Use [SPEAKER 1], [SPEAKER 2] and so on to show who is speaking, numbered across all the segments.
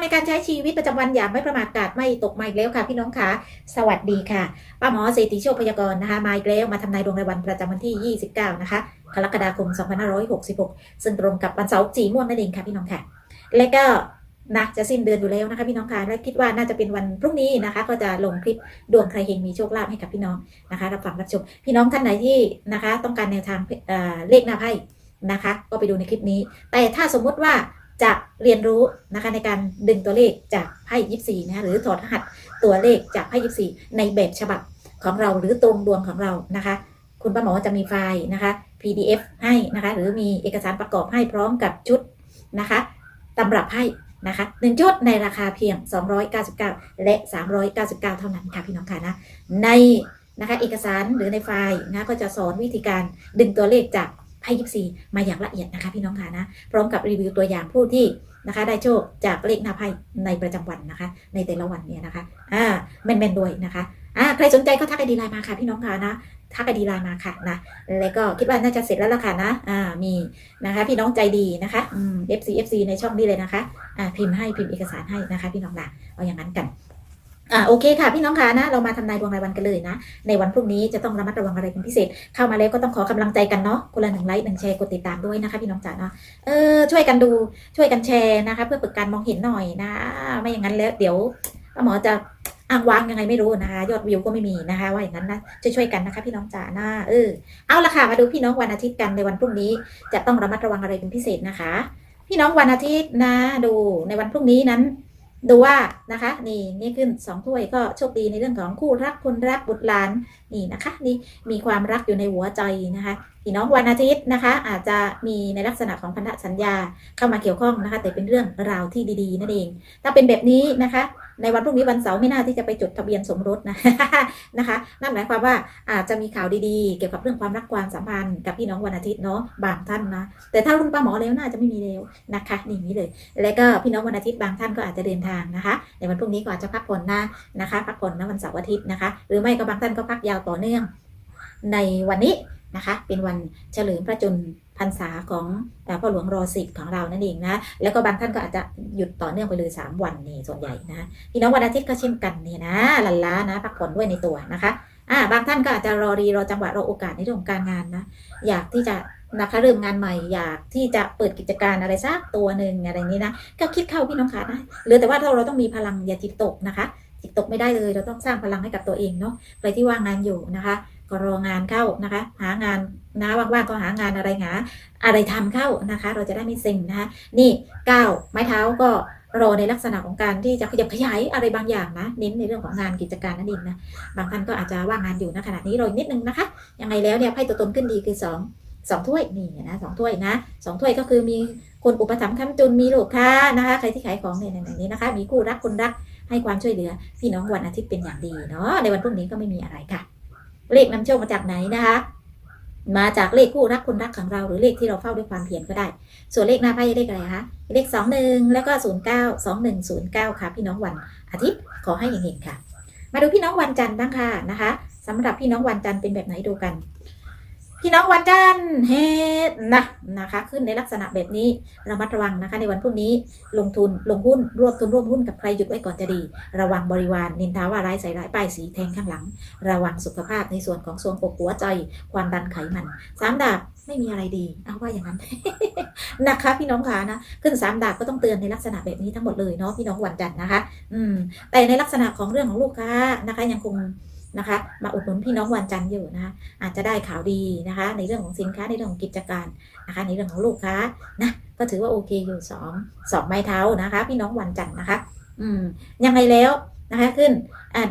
[SPEAKER 1] ในการใช้ชีวิตประจำวันอย่างไม่ประมาทกาดไม่ตกมาอีกแล้วค่ะ พี่น้องคะสวัสดีค่ะป้าหมอเศรษฐีโชคพยากรณ์นะคะมาอีกแล้วมาทำนายดวงรายวันประจำวันที่ 29 นะคะกรกฎาคม 2566 ซึ่งตรงกับวันเสาร์สีม่วงนั่นเองค่ะพี่น้องค่ะ และก็นะจะสิ้นเดือนอยู่แล้วนะคะพี่น้องค่ะและคิดว่าน่าจะเป็นวันพรุ่งนี้นะคะ ก็จะลงคลิปดวงใครเฮงมีโชคลาภให้กับพี่น้องนะคะรับฟังรับชมพี่น้องท่านไหนที่นะคะ ต้องการแนวทางเเลขหน้าไพ่นะคะ ก็ไปดูในคลิปนี้ แต่ถ้าสมมุติว่า จะเรียนรู้นะคะในการดึงตัวเลขจากไพ่ยิปซีนะคะหรือถอดรหัสตัวเลขจากไพ่ยิปซีในแบบฉบับของเราหรือตรงดวงของเรานะคะ คุณป้าหมอจะมีไฟล์นะคะ PDF ให้นะคะ หรือมีเอกสารประกอบให้พร้อมกับชุดนะคะตำรับให้นะคะหนึ่งชุดในราคาเพียง 299 และ 399 เท่านั้นค่ะพี่น้องค่ะนะในนะคะเอกสารหรือในไฟล์นะก็จะสอนวิธีการดึงตัวเลขจาก ไพ่ยิปซีมาอย่างละเอียดนะคะพี่น้องค่ะนะ พร้อมกับรีวิวตัวอย่างผู้ที่นะคะได้โชคจากเลขหน้าไพ่ในประจำวันนะคะ ในแต่ละวันเนี่ยนะคะอ่าแม่นๆด้วยนะคะอ่าใครสนใจก็ทักไอดีไลน์มาค่ะพี่น้องค่ะนะทักไอดีไลน์มาค่ะนะแล้วก็คิดว่าน่าจะเสร็จแล้วล่ะค่ะนะอ่ามีนะคะพี่น้องใจดีนะคะอืม FC FC ในช่องนี้เลยนะคะอ่าพิมพ์ให้พิมพ์เอกสารให้นะคะ พี่น้องนะเอาอย่างนั้นกัน อ่าโอเคค่ะพี่น้องค่ะนะ เรามาทำนายดวงรายวันกันเลยนะ ในวันพรุ่งนี้จะต้องระมัดระวังอะไรเป็นพิเศษ เข้ามาแล้วก็ต้องขอกำลังใจกันเนาะคนละหนึ่งไลค์หนึ่งแชร์กดติดตามด้วยนะคะ พี่น้องจ๋าเนาะเออช่วยกันดูช่วยกันแชร์นะคะ เพื่อฝึกการมองเห็นหน่อยนะ ไม่อย่างนั้นแล้วเดี๋ยวหมอจะอ้างว้างยังไงไม่รู้นะคะยอดวิวก็ไม่มีนะคะ ว่าอย่างนั้นนะช่วยช่วยๆกันนะคะ พี่น้องจ๋านะเออเอาละค่ะมาดูพี่น้องวันอาทิตย์กันในวันพรุ่งนี้ จะต้องระมัดระวังอะไรเป็นพิเศษนะคะ พี่น้องวันอาทิตย์นะดูในวันพรุ่งนี้นั้น ดูว่านะคะ นี่นี่ขึ้นสองถ้วยก็โชคดีในเรื่องของคู่รักคนรักบุตรหลาน นี่นะคะนี่มีความรักอยู่ในหัวใจนะคะพี่น้องวันอาทิตย์นะคะ อาจจะมีในลักษณะของพันธสัญญาเข้ามาเกี่ยวข้องนะคะ แต่เป็นเรื่องราวที่ดีๆนั่นเอง ถ้าเป็นแบบนี้นะคะ ในวันพรุ่งนี้วันเสาร์ไม่น่าที่จะไปจดทะเบียนสมรสนะนะคะนั่นหมายความว่าอาจจะมีข่าวดีๆ เกี่ยวกับเรื่องความรักความสัมพันธ์กับพี่น้องวันอาทิตย์เนาะบางท่านนะแต่ถ้ารุ่นป้าหมอแล้วน่าจะไม่มีแล้วนะคะนี่อย่างนี้เลย แล้วก็พี่น้องวันอาทิตย์บางท่านก็อาจจะเดินทางนะคะในวันพรุ่งนี้ก็อาจจะพักผ่อนนะนะคะ พักผ่อนนะวันเสาร์อาทิตย์นะคะ หรือไม่ก็บางท่านก็พักยาวต่อเนื่องในวันนี้นะคะ เป็นวันเฉลิมพระชนพรรษาของพ่อหลวงรอสิบของเรานั่นเองนะแล้วก็บางท่านก็อาจจะหยุดต่อเนื่องไปเลย 3 วันนี่ส่วนใหญ่นะพี่น้องวันอาทิตย์ก็เช่นกันเนี่ยนะลันล้านะพักผ่อนด้วยในตัวนะคะอ่าบางท่านก็อาจจะรอรีรอจังหวะรอโอกาสในเรื่องของการงานนะอยากที่จะนะคะเริ่มงานใหม่อยากที่จะเปิดกิจการอะไรสักตัวหนึ่งอะไรนี้นะก็คิดเข้าพี่น้องขานะหลือแต่ว่าเราเราต้องมีพลังอย่าจิตตกนะคะ จิตตกไม่ได้เลย เราต้องสร้างพลังให้กับตัวเองเนาะใครที่ว่างงานอยู่นะคะ ก็รองานเข้านะคะ หางานนะว่างๆก็หางานอะไรหาอะไรทำเข้านะคะ เราจะได้ไม่เซ็งนะคะ นี่ก้าวไม้เท้าก็รอในลักษณะของการที่จะขยับขยายอะไรบางอย่างนะเน้นในเรื่องของงานกิจการนั่นเองนะบางท่านก็อาจจะว่างงานอยู่นะขณะนี้รอนิดนึงนะคะยังไงแล้วเนี่ยไพ่ตัวตนขึ้นดีคือสองสองถ้วยนี่นะสองถ้วยนะสองถ้วยก็คือมีคนอุปถัมภ์ค้ำจุนมีลูกค้านะคะ ใครที่ขายของเนี่ยในนี้นะคะ มีคู่รักคนรัก ให้ความช่วยเหลือ พี่น้องวันอาทิตย์เป็นอย่างดีเนาะในวันพรุ่งนี้ก็ไม่มีอะไรค่ะ เลขนำโชคมาจากไหนนะคะ มาจากเลขคู่รักคนรักของเราหรือเลขที่เราเฝ้าด้วยความเพียรก็ได้ ส่วนเลขหน้าไพ่เลขอะไรคะเลขสองหนึ่งแล้วก็ศูนย์เก้าสองหนึ่งศูนย์เก้าค่ะ พี่น้องวันอาทิตย์ขอให้เห็นๆค่ะ มาดูพี่น้องวันจันทร์บ้างค่ะนะคะสำหรับพี่น้องวันจันทร์เป็นแบบไหนดูกัน พี่น้องวันจันทร์เฮ็ดนะนะคะ ขึ้นในลักษณะแบบนี้ระมัดระวังนะคะ ในวันพรุ่งนี้ลงทุนลงหุ้นรวบทุนร่วมหุ้นกับใครหยุดไว้ก่อนจะดี ระวังบริวารนินทาว่าร้ายใส่ร้ายป้ายสีแทงข้างหลัง ระวังสุขภาพในส่วนของทรวงอกหัวใจ ความดันไขมันสามดาบไม่มีอะไรดี เอาว่าอย่างนั้นนะคะ พี่น้องขานะขึ้นสามดาบก็ต้องเตือนในลักษณะแบบนี้ทั้งหมดเลยเนาะพี่น้องวันจันทร์นะคะ อืมแต่ในลักษณะของเรื่องของลูกค้านะคะยังคง นะคะ มาอุดหนุนพี่น้องวันจันทร์อยู่นะคะอาจจะได้ข่าวดีนะคะ ในเรื่องของสินค้าในเรื่องของกิจการนะคะ ในเรื่องของลูกค้านะก็ถือว่าโอเคอยู่สองสองไม้เท้านะคะ พี่น้องวันจันทร์นะคะ อืมยังไงแล้วนะคะขึ้น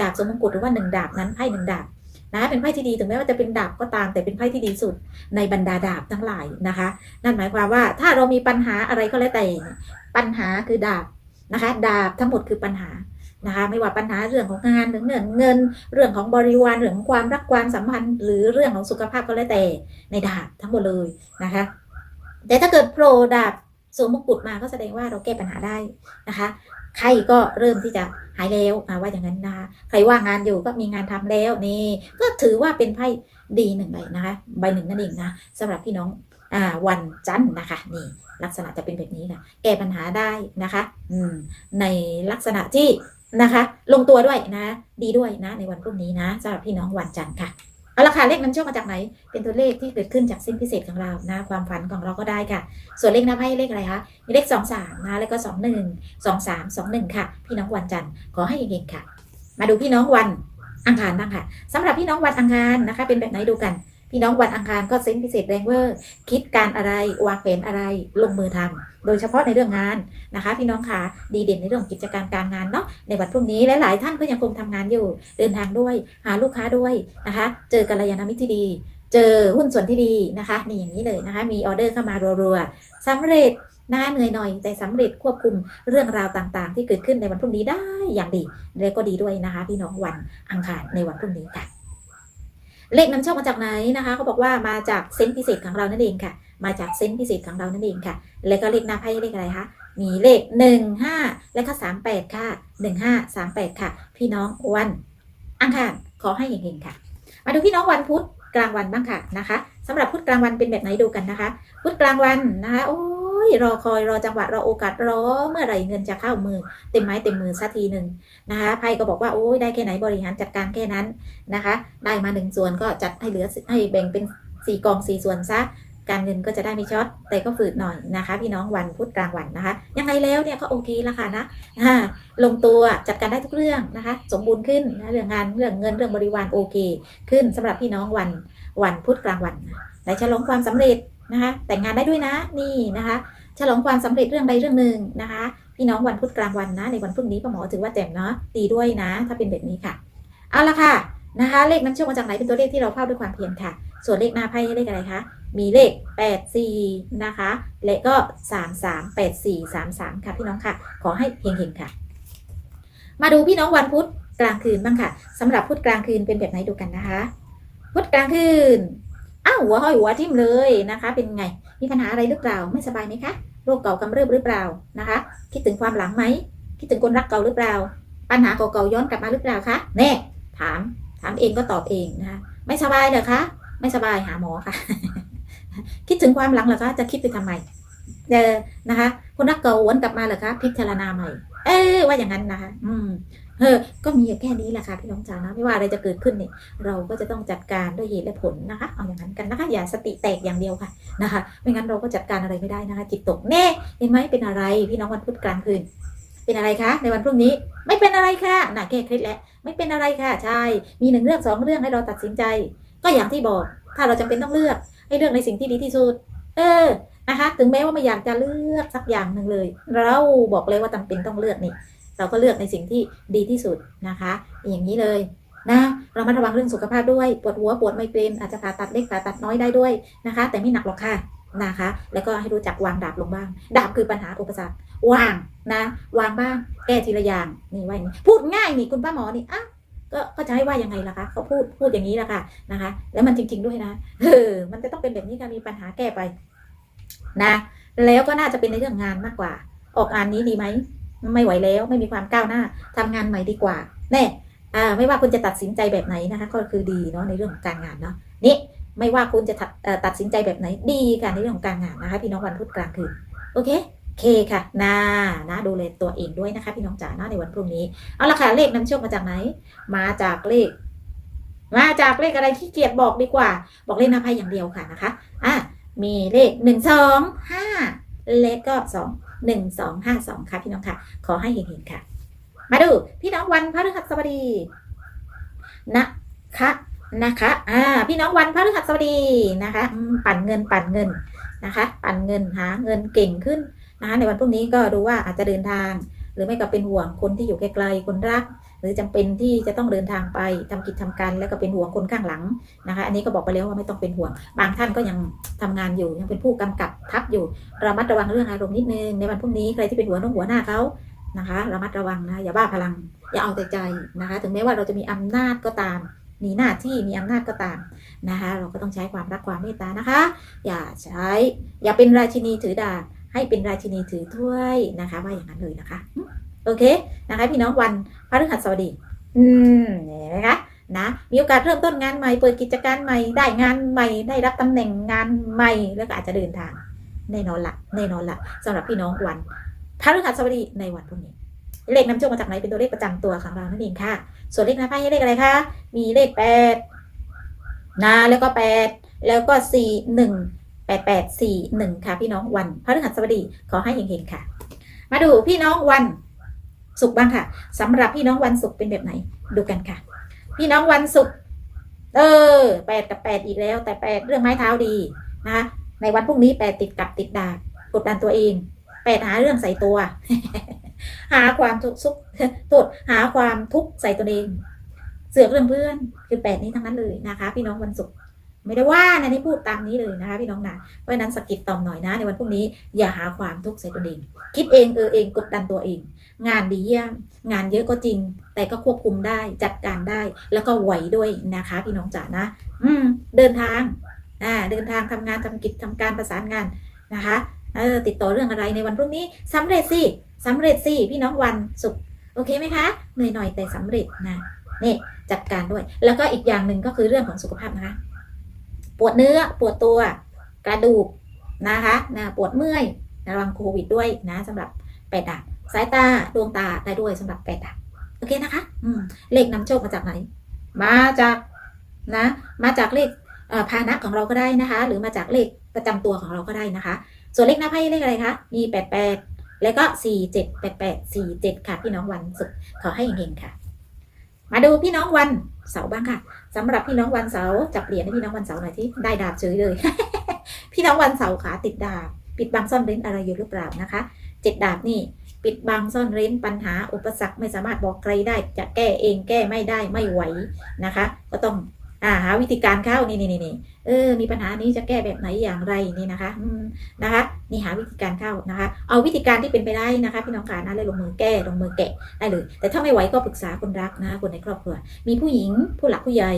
[SPEAKER 1] ดาบสมมงกุฎหรือว่าหนึ่งดาบนั้นไพ่หนึ่งดาบนะะเป็นไพ่ที่ดีถึงแม้ว่าจะเป็นดาบก็ตาม แต่เป็นไพ่ที่ดีสุดในบรรดาดาบทั้งหลายนะคะ นั่นหมายความว่าถ้าเรามีปัญหาอะไรก็แล้วแต่ปัญหาคือดาบนะคะ ดาบทั้งหมดคือปัญหา นะคะไม่ว่าปัญหาเรื่องของงานเรื่องเงินเงิน เรื่องของบริวารเรื่องของความรักความสัมพันธ์ หรือเรื่องของสุขภาพก็แล้วแต่ในดาบทั้งหมดเลยนะคะ แต่ถ้าเกิดโปรดาบสวมมงกุฎมาก็แสดงว่าเราแก้ปัญหาได้นะคะใครก็เริ่มที่จะหายแล้วอ่าว่าอย่างนั้นนะคะใครว่างงานอยู่ก็มีงานทำแล้วนี่ก็ถือว่าเป็นไพ่ดีหนึ่งใบนะคะใบหนึ่งนั่นเองนะสำหรับพี่น้องอ่าวันจันทร์นะคะนี่ลักษณะจะเป็นแบบนี้ค่ะแก้ปัญหาได้นะคะ อืมในลักษณะที่ นะคะ ลงตัวด้วยนะ ดีด้วยนะ ในวันพรุ่งนี้นะสำหรับพี่น้องวันจันทร์ค่ะเอาละค่ะเลขนำโชคมาจากไหน เป็นตัวเลขที่เกิดขึ้นจากสิ้นพิเศษของเรานะ ความฝันของเราก็ได้ค่ะ ส่วนเลขหน้าไพ่เลขอะไรคะมีเลขสองสามนะแล้วก็สองหนึ่งสองสามสองหนึ่งค่ะ พี่น้องวันจันทร์ขอให้เฮงๆค่ะ มาดูพี่น้องวันอังคารบ้างค่ะสำหรับพี่น้องวันอังคารนะคะ เป็นแบบไหนดูกัน พี่น้องวันอังคารก็เซนพิเศษแรงเวอร์คิดการอะไรวางแผนอะไรลงมือทำโดยเฉพาะในเรื่องงานนะคะ พี่น้องค่ะดีเด่นในเรื่องกิจการการงานเนาะในวันพรุ่งนี้และหลายท่านก็ยังคงทำงานอยู่ เดินทางด้วยหาลูกค้าด้วยนะคะ เจอกัลยาณมิตรที่ดี เจอหุ้นส่วนที่ดีนะคะนี่อย่างนี้เลยนะคะ มีออเดอร์เข้ามารัวๆสำเร็จนะคะเหนื่อยหน่อยแต่สำเร็จควบคุมเรื่องราวต่างๆ ที่เกิดขึ้นในวันพรุ่งนี้ได้อย่างดีและก็ดีด้วยนะคะ พี่น้องวันอังคารในวันพรุ่งนี้ค่ะ เลขนำโชคมาจากไหนนะคะเขาบอกว่ามาจากเซนต์พิเศษของเรานั่นเองค่ะ มาจากเซนต์พิเศษของเรานั่นเองค่ะ แล้วก็เลขหน้าไพ่เลขอะไรคะมีเลขหนึ่งห้าและก็สามแปดค่ะหนึ่งห้าสามแปดค่ะ พี่น้องวันอังคารขอให้เฮงๆค่ะ มาดูพี่น้องวันพุธกลางวันบ้างค่ะนะคะสำหรับพุธกลางวันเป็นแบบไหนดูกันนะคะ พุธกลางวันนะคะโอ้ ยรอคอยรอจังหวะรอโอกาสรอเมื่อไหร่เงินจะเข้ามือ เต็มไม้เต็มมือสักทีหนึ่งนะคะไพ่ก็บอกว่าโอ้ยได้แค่ไหนบริหารจัดการแค่นั้นนะคะ ได้มาหนึ่งส่วนก็จัดให้เหลือให้แบ่งเป็นสี่กองสี่ส่วนซะการเงินก็จะได้ไม่ช็อตแต่ก็ฝืดหน่อยนะคะ พี่น้องวันพุธกลางวันนะคะ ยังไงแล้วเนี่ยก็โอเคละค่ะนะลงตัวจัดการได้ทุกเรื่องนะคะ สมบูรณ์ขึ้นนะเรื่องงานเรื่องเงินเรื่องบริวารโอเค ขึ้นสำหรับพี่น้องวันวันพุธกลางวันนะฉลองความสำเร็จ นะคะแต่งงานได้ด้วยนะนี่นะคะ ฉลองความสำเร็จเรื่องใดเรื่องหนึ่งนะคะ พี่น้องวันพุธกลางวันนะ ในวันพรุ่งนี้ป้าหมอถือว่าแจ่มเนาะดีด้วยนะ ถ้าเป็นแบบนี้ค่ะ เอาละค่ะนะคะ เลขน้ำโชคมาจากไหนเป็นตัวเลขที่เราเข้าด้วยความเพียรค่ะ ส่วนเลขหน้าไพ่เลขอะไรคะมีเลข 8 4 นะคะ และก็ 3 3 8 4 3 3 ค่ะพี่น้องค่ะ ขอให้เฮงๆค่ะ มาดูพี่น้องวันพุธกลางคืนบ้างค่ะสำหรับพุธกลางคืนเป็นแบบไหนดูกันนะคะ พุธกลางคืน อ้าวหัวห้อยหัวทิ่มเลยนะคะ เป็นไง มีปัญหาอะไรหรือเปล่า ไม่สบายไหมคะโรคเก่ากำเริบหรือเปล่านะคะ คิดถึงความหลังไหมคิดถึงคนรักเก่าหรือเปล่า ปัญหาเก่าๆย้อนกลับมาหรือเปล่าคะแน่ถามถามเองก็ตอบเองนะคะ ไม่สบายเหรอคะไม่สบายหาหมอค่ะ คิดถึงความหลังเหรอคะจะคิดไปทำไมเออนะคะ คนรักเก่าวนกลับมาเหรอคะพิจารณาใหม่ เออว่าอย่างนั้นนะคะ อืม เออก็มีอยู่แค่นี้แหละค่ะพี่น้องจ๋านะไม่ว่าอะไรจะเกิดขึ้นเนี่ยเราก็จะต้องจัดการด้วยเหตุและผลนะคะ เอาอย่างนั้นกันนะคะอย่าสติแตกอย่างเดียวค่ะนะคะ ไม่งั้นเราก็จัดการอะไรไม่ได้นะคะ จิตตกแน่เห็นไหมเป็นอะไรพี่น้องวันพุธกลางคืนเป็นอะไรคะ ในวันพรุ่งนี้ไม่เป็นอะไรค่ะน่ะแก้เคล็ดแล้วไม่เป็นอะไรค่ะใช่มีหนึ่งเรื่องสองเรื่องให้เราตัดสินใจ ก็อย่างที่บอก ถ้าเราจำเป็นต้องเลือกให้เลือกในสิ่งที่ดีที่สุด เออนะคะ ถึงแม้ว่าไม่อยากจะเลือกสักอย่างหนึ่งเลย เราบอกเลยว่าจำเป็นต้องเลือกนี่ เราก็เลือกในสิ่งที่ดีที่สุดนะคะ อย่างนี้เลยนะเรามาระวังเรื่องสุขภาพด้วยปวดหัวปวดไมเกรนอาจจะผ่าตัดเล็กผ่าตัดน้อยได้ด้วยนะคะ แต่ไม่หนักหรอกค่ะนะคะ แล้วก็ให้รู้จักวางดาบลงบ้าง ดาบคือปัญหาอุปสรรควางนะวางบ้างแก้ทีละอย่างนี่ว่าอย่างนี้พูดง่ายนี่คุณป้าหมอนี่อะก็ก็จะให้ว่ายังไงล่ะคะเขาพูดพูดอย่างนี้แหละค่ะนะคะ แล้วมันจริง ๆด้วยนะเออมันจะต้องเป็นแบบนี้ค่ะมีปัญหาแก้ไปนะ แล้วก็น่าจะเป็นในเรื่องงานมากกว่า ออกงานนี้ดีไหม ไม่ไหวแล้วไม่มีความก้าวหน้าทำงานใหม่ดีกว่าแน่อ่าไม่ว่าคุณจะตัดสินใจแบบไหนนะคะก็คือดีเนาะในเรื่องของการงานเนาะนี่ไม่ว่าคุณจะตัดตัดสินใจแบบไหนดีค่ะในเรื่องของการงานนะคะพี่น้องวันพุธกลางคืนโอเคเคค่ะนานะดูแลตัวเองด้วยนะคะ พี่น้องจ๋านะในวันพรุ่งนี้เอาละค่ะเลขนำโชคมาจากไหน มาจากเลข มาจากเลขอะไรที่เกียรบอกดีกว่า บอกเลขหน้าไพ่อย่างเดียวค่ะนะคะอะมีเลขหนึ่งสองห้าเลขก็สอง หนึ่งสองห้าสองค่ะพี่น้องค่ะ ขอให้เห็นๆค่ะ มาดูพี่น้องวันพฤหัสบดีนะคะนะคะ อ่า พี่น้องวันพฤหัสบดีนะคะปั่นเงินปั่นเงินนะคะ ปั่นเงินหาเงินเก่งขึ้นนะคะในวันพรุ่งนี้ก็ดูว่าอาจจะเดินทาง รือไม่ก็เป็นห่วงคนที่อยู่ไกลๆคนรัก หรือจำเป็นที่จะต้องเดินทางไปทำกิจทำการแล้วก็เป็นห่วงคนข้างหลังนะคะ อันนี้ก็บอกไปแล้วว่าไม่ต้องเป็นห่วง บางท่านก็ยังทำงานอยู่ยังเป็นผู้กำกับทับอยู่ระมัดระวังเรื่องอารมณ์นิดนึงในวันพรุ่งนี้ใครที่เป็นหัวน้องหัวหน้าเขานะคะระมัดระวังนะอย่าบ้าพลัง อย่าเอาแต่ใจนะคะ ถึงแม้ว่าเราจะมีอำนาจก็ตาม มีหน้าที่มีอำนาจก็ตามนะคะ เราก็ต้องใช้ความรักความเมตตานะคะ อย่าใช้ อย่าเป็นราชินีถือดาบให้เป็นราชินีถือถ้วยนะคะว่าอย่างนั้นเลยนะคะ โอเคนะคะพี่น้องวันพฤหัสบดี อืมเห็นไหมคะนะมีโอกาสเริ่มต้นงานใหม่เปิดกิจการใหม่ได้งานใหม่ได้รับตำแหน่งงานใหม่แล้วก็อาจจะเดินทางแน่นอนละแน่นอนละสำหรับพี่น้องวันพฤหัสบดีในวันพรุ่งนี้ เลขนำโชคมาจากไหนเป็นตัวเลขประจำตัวของเรานั่นเองค่ะ ส่วนเลขหน้าไพ่ให้เลขอะไรคะมีเลขแปดนะแล้วก็แปดแล้วก็สี่หนึ่งแปดแปดสี่หนึ่งค่ะพี่น้องวันพฤหัสบดีขอให้เฮงๆค่ะ มาดูพี่น้องวัน ศุกร์บ้างค่ะสำหรับพี่น้องวันศุกร์เป็นแบบไหน ดูกันค่ะ พี่น้องวันศุกร์เออแปดกับแปดอีกแล้ว แต่แปดเรื่องไม้เท้าดีนะคะในวันพรุ่งนี้แปดติดกับติดดาบกดดันตัวเองแปดหาเรื่องใส่ตัว หาความทุกข์สุขโทษหาความทุกข์ใส่ตัวเอง เสือกเรื่องเพื่อนคือแปดนี้ทั้งนั้นเลยนะคะ พี่น้องวันศุกร์ ไม่ได้ว่านะนี่พูดตามนี้เลยนะคะพี่น้องนะเพราะฉะนั้นสกิดตอมหน่อยนะ ในวันพรุ่งนี้อย่าหาความทุกข์ใส่ตัวเอง คิดเองเออเองกดดันตัวเอง งานดีเยี่ยม งานเยอะก็จริง แต่ก็ควบคุมได้จัดการได้ แล้วก็ไหวด้วยนะคะ พี่น้องจ๋านะ อืม เดินทางอ่าเดินทางทำงานทำกิจทำการประสานงานนะคะเออติดต่อเรื่องอะไรในวันพรุ่งนี้สำเร็จสิสำเร็จสิพี่น้องวันศุกร์โอเคไหมคะเหนื่อยหน่อยแต่สำเร็จนะนี่จัดการด้วย แล้วก็อีกอย่างหนึ่งก็คือเรื่องของสุขภาพนะคะ ปวดเนื้อปวดตัวกระดูกนะคะนะปวดเมื่อยระวังโควิดด้วยนะสำหรับแปดดาบสายตาดวงตาได้ด้วยสำหรับแปดดาบโอเคนะคะอืมเลขนำโชคมาจากไหน มาจากนะ มาจากเลขพานะของเราก็ได้นะคะ หรือมาจากเลขประจำตัวของเราก็ได้นะคะ ส่วนเลขหน้าไพ่เลขอะไรคะมีแปดแปดแล้วก็สี่เจ็ดแปดแปดสี่เจ็ดค่ะ พี่น้องวันศุกร์ขอให้เฮงๆค่ะ มาดูพี่น้องวันเสาร์บ้างค่ะสำหรับพี่น้องวันเสาร์จับเหรียญให้พี่น้องวันเสาร์หน่อยที่ได้ดาบเฉยเลย พี่น้องวันเสาร์ขาติดดาบ ปิดบังซ่อนเร้นอะไรอยู่หรือเปล่านะคะเจ็ดดาบนี่ปิดบังซ่อนเร้นปัญหาอุปสรรคไม่สามารถบอกใครได้จะแก้เองแก้ไม่ได้ไม่ไหวนะคะ ก็ต้อง อ่าหาวิธีการเข้านี่นี่นี่เออ มีปัญหานี้จะแก้แบบไหนอย่างไรนี่นะคะอืมนะคะ นี่หาวิธีการเข้านะคะ เอาวิธีการที่เป็นไปได้นะคะ พี่น้องการนะเลยลงมือแก้ลงมือแกะได้เลย แต่ถ้าไม่ไหวก็ปรึกษาคนรักนะคะคนในครอบครัว มีผู้หญิงผู้หลักผู้ใหญ่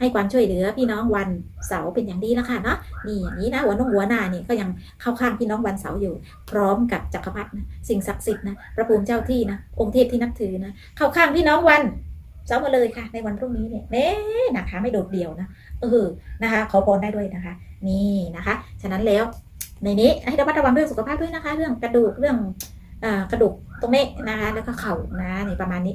[SPEAKER 1] ให้ความช่วยเหลือพี่น้องวันเสาร์เป็นอย่างดีแล้วค่ะเนาะนี่อย่างนี้นะหัวน้องหัวหน้านี่ก็ยังเข้าข้างพี่น้องวันเสาร์อยู่ พร้อมกับจักรพรรดินะสิ่งศักดิ์สิทธิ์นะพระภูมิเจ้าที่นะองค์เทพที่นับถือนะเข้าข้างพี่น้องวัน เสาร์มาเลยค่ะ ในวันพรุ่งนี้เนี่ยเน่นะคะ ไม่โดดเดี่ยวนะเออนะคะขอพรได้ด้วยนะคะ นี่นะคะ ฉะนั้นแล้วในนี้ให้ระมัดระวังเรื่องสุขภาพด้วยนะคะ เรื่องกระดูกเรื่องอกระดูกตรงนี้นะคะ แล้วก็เข่านะนี่ประมาณนี้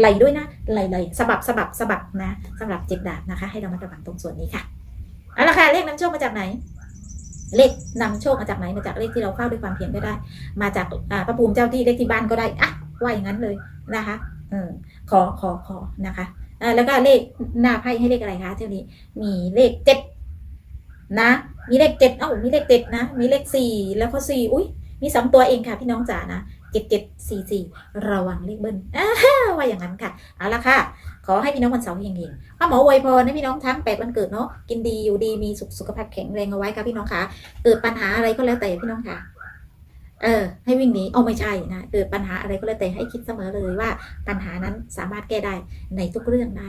[SPEAKER 1] ไหลด้วยนะไหลไหลสะบับสะบับสะบับนะสำหรับเจ็บดาบนะคะ ให้ระมัดระวังตรงส่วนนี้ค่ะเอาละค่ะเลขนำโชคมาจากไหน เลขนำโชคมาจากไหนมาจากเลขที่เราเข้าด้วยความเพียรก็ได้ มาจากพระภูมิเจ้าที่เลขที่บ้านก็ได้อะว่าอย่างนั้นเลยนะคะ ออขอขอขอนะคะอ่าแล้วก็เลขหน้าไพ่ให้เลขอะไรคะเท่านี้มีเลขเจ็ดนะมีเลขเจ็ดเอ้ามีเลขเจ็ดนะ มีเลขสี่แล้วก็สี่อุ้ยมีสองตัวเองค่ะพี่น้องจ๋านะเจ็ดเจ็ดสี่สี่ระวังเลขเบิ้ลว่าอย่างนั้นค่ะเอาละค่ะ ขอให้พี่น้องวันเสาร์เฮงๆพ่อหมออวยพรให้พี่น้องทั้งแปดวันเกิดเนาะกินดีอยู่ดีมีสุขสุขภาพแข็งแรงเอาไว้ค่ะพี่น้องค่ะเกิดปัญหาอะไรก็แล้วแต่พี่น้องค่ะ เออให้วิ่งหนีเอาไม่ใช่นะเออปัญหาอะไรก็แล้วแต่ให้คิดเสมอเลยว่าปัญหานั้นสามารถแก้ได้ในทุกเรื่องนะ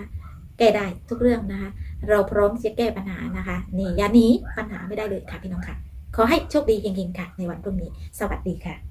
[SPEAKER 1] แก้ได้ทุกเรื่องนะคะเราพร้อมจะแก้ปัญหานะคะนี่อย่าหนีปัญหาไม่ได้เลยค่ะพี่น้องค่ะ ขอให้โชคดีเฮงๆค่ะ ในวันพรุ่งนี้ สวัสดีค่ะ